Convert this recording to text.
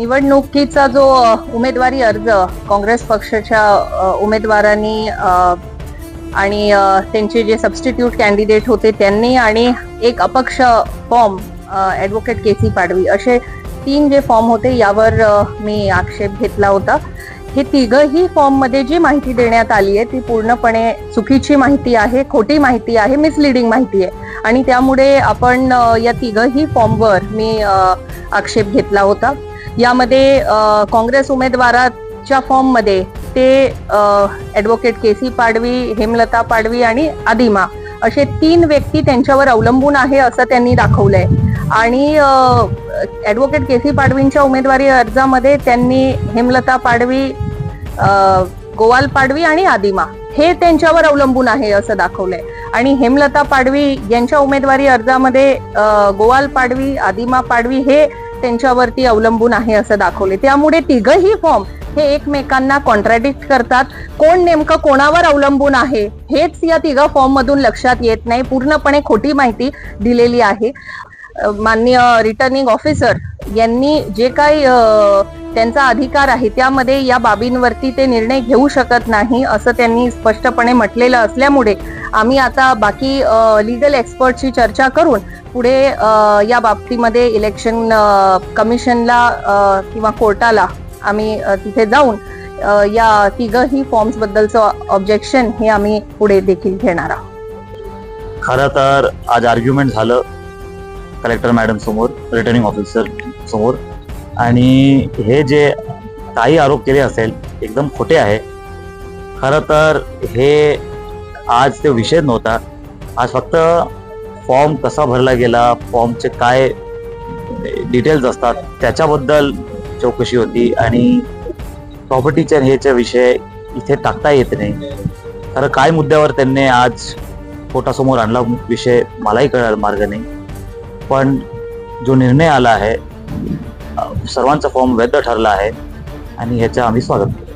निवडणुकीचा जो उमेदवारी अर्ज काँग्रेस पक्षाच्या उमेदवारांनी आणि त्यांचे जे सबस्टिट्यूट कॅन्डिडेट होते त्यांनी आणि एक अपक्ष form advocate K C Padvi असे तीन जे फॉर्म होते यावर मी आक्षेप घेतला होता. हे तिघही फॉर्ममध्ये जी माहिती देण्यात आली आहे ती पूर्णपणे चुकीची माहिती आहे खोटी माहिती आहे मिसलिडिंग माहिती आहे. आणि त्यामुळे आपण या तिघही फॉर्मवर मी आक्षेप घेतला होता. यामध्ये काँग्रेस उमेदवाराच्या फॉर्ममध्ये ते advocate K C Padvi Hemlata Padvi आणि आदिमा असे तीन व्यक्ती त्यांच्यावर अवलंबून आहे असं त्यांनी दाखवलंय. आणि ॲडव्होकेट के सी पाडवींच्या उमेदवारी अर्जामध्ये त्यांनी हेमलता पाडवी गोवाल पाडवी आणि आदिमा हे त्यांच्यावर अवलंबून आहे असं दाखवलंय. आणि हेमलता पाडवी यांच्या उमेदवारी अर्जामध्ये गोवाल पाडवी आदिमा पाडवी हे त्यांच्यावरती अवलंबून आहे असं दाखवले. त्यामुळे तिघही फॉर्म हे एकमेकांना कॉन्ट्रॅडिक्ट करतात. कोण नेमकं कोणावर अवलंबून आहे हेच या तिघा फॉर्म मधून लक्षात येत नाही. पूर्णपणे खोटी माहिती दिलेली आहे. माननीय रिटर्निंग ऑफिसर यांनी जे काही त्यांचा अधिकार आहे. त्यामध्ये या बाबींवरती ते निर्णय घेऊ शकत नाही असं त्यांनी स्पष्टपणे म्हटलेलं असल्यामुळे आम्ही आता बाकी लिगल एक्सपर्टशी चर्चा करून पुढे या बाबतीमध्ये इलेक्शन कमिशनला किंवा कोर्टाला आम्ही तिथे जाऊन या तिघही फॉर्म्स बद्दलचं ऑब्जेक्शन हे आम्ही पुढे देखील घेणार आहोत. खरं तर आज आर्ग्युमेंट झालं कलेक्टर मॅडम समोर रिटर्निंग ऑफिसर समोर. आणि हे जे काही आरोप केले असेल एकदम खोटे आहे. खरं तर हे आज ते विषय नव्हता. आज फक्त फॉर्म कसा भरला गेला फॉर्मचे काय डिटेल्स असतात त्याच्याबद्दल चौकशी होती आणि प्रॉपर्टीच्या ह्याच्या विषय इथे टाकता येत नाही. खरं काय मुद्द्यावर त्यांनी आज कोर्टासमोर आणला विषय मलाही कळायला मार्ग नाही. पण जो निर्णय आला आहे सर्वांचा फॉर्म वैध ठरला आहे. आणि ह्याचं आम्ही स्वागत करतो.